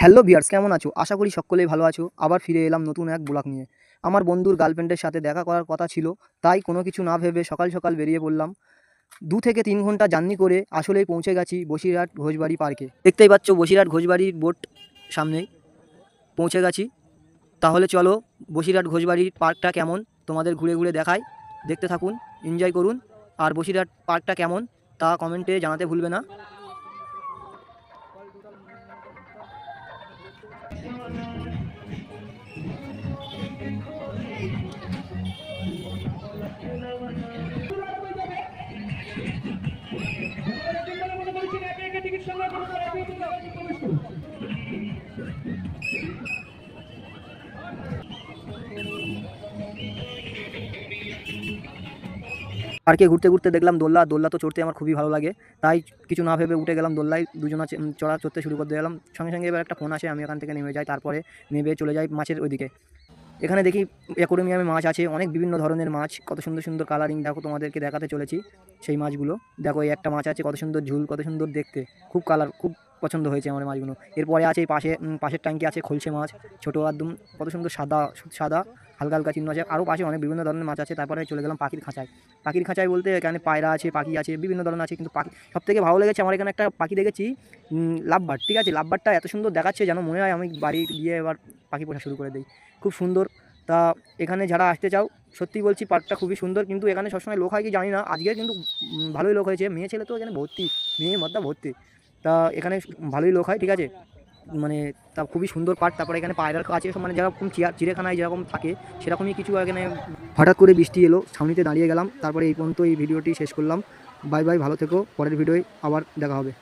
Hello viewers কেমন আছো? আশা করি সকলেই ভালো আছো। আবার ফিরে এলাম নতুন এক ব্লগ নিয়ে। আমার বন্ধুর গার্লফ্রেন্ডের সাথে দেখা করার কথা ছিল, তাই কোনো কিছু না ভেবে সকাল সকাল বেরিয়ে পড়লাম। দু থেকে তিন ঘণ্টা জার্নি করে আসলেই পৌঁছে গেছি বসিরহাট ঘোষবাড়ি পার্কে দেখতেই পাচ্ছ বসিরহাট ঘোষবাড়ির বোট সামনেই পৌঁছে গেছি। তাহলে চলো বসিরহাট ঘোষবাড়ির পার্কটা কেমন? তোমাদের ঘুরে ঘুরে দেখাই। দেখতে থাকুন এনজয় করুন। আর বসিরহাট পার্কটা কেমন তা কমেন্টে জানাতে ভুলবে না। Thank you. পার্কে ঘুরতে ঘুরতে দেখলাম দোল্লা দোল্লা তো চড়তে আমার খুবই ভালো লাগে। তাই কিছু না ভেবে উঠে গেলাম দোল্লায়, দুজনা চড়া চড়তে শুরু করতে গেলাম সঙ্গে সঙ্গে এবার একটা ফোন আসে, আমি এখান থেকে নেমে যাই, তারপরে নেমে চলে যাই মাছের ওইদিকে। এখানে দেখি অ্যাকোরিয়ামে মাছ আছে, অনেক বিভিন্ন ধরনের মাছ, কত সুন্দর সুন্দর কালারিং দেখো তোমাদেরকে দেখাতে চলেছি সেই মাছগুলো। দেখো এই একটা মাছ আছে, কত সুন্দর ঝুল, কত সুন্দর দেখতে, খুব কালার খুব পছন্দ হয়েছে আমার মাছগুলো। এরপরে আছে পাশে পাশের ট্যাঙ্কি আছে খলসে মাছ, ছোটো একদম কত সুন্দর সাদা সাদা, হালকা হালকা চিহ্ন আছে। আরও পাশে অনেক বিভিন্ন ধরনের মাছ আছে, তারপরে চলে গেলাম পাখির খাঁচায়। পাখির খাঁচায় বলতে এখানে পায়রা আছে, পাখি আছে, বিভিন্ন ধরনের আছে, কিন্তু পাখি সব থেকে ভালো লেগেছে আমার এখানে একটা পাখি দেখেছি লাভবার, ঠিক আছে? লাভবারটা এত সুন্দর দেখাচ্ছে যেন মনে হয় আমি বাড়ি গিয়ে এবার পাখি পোষা শুরু করে দিই। খুব সুন্দর। তা এখানে যারা আসতে চাও, সত্যি বলছি পার্কটা খুবই সুন্দর, কিন্তু এখানে সবসময় লোক হয় কি জানি না। আজকে কিন্তু ভালোই লোক হয়েছে। মেয়ে ছেলে তো এখানে ভর্তি, মেয়ে মদ্দা ভর্তি। তা এখানে ভালোই লোক হয়, ঠিক আছে? মানে তা খুবই সুন্দর পার্ক, তারপরে এখানে পায়রার আছে মানে যেরকম চিড়িয়াখানায় যেরকম থাকে, সেরকমই কিছু এখানে হঠাৎ করে বৃষ্টি এলো, সামনেতে দাঁড়িয়ে গেলাম, তারপরে এই পর্যন্ত এই ভিডিওটি শেষ করলাম। বাই বাই, ভালো থেকো, পরের ভিডিওয় আবার দেখা হবে।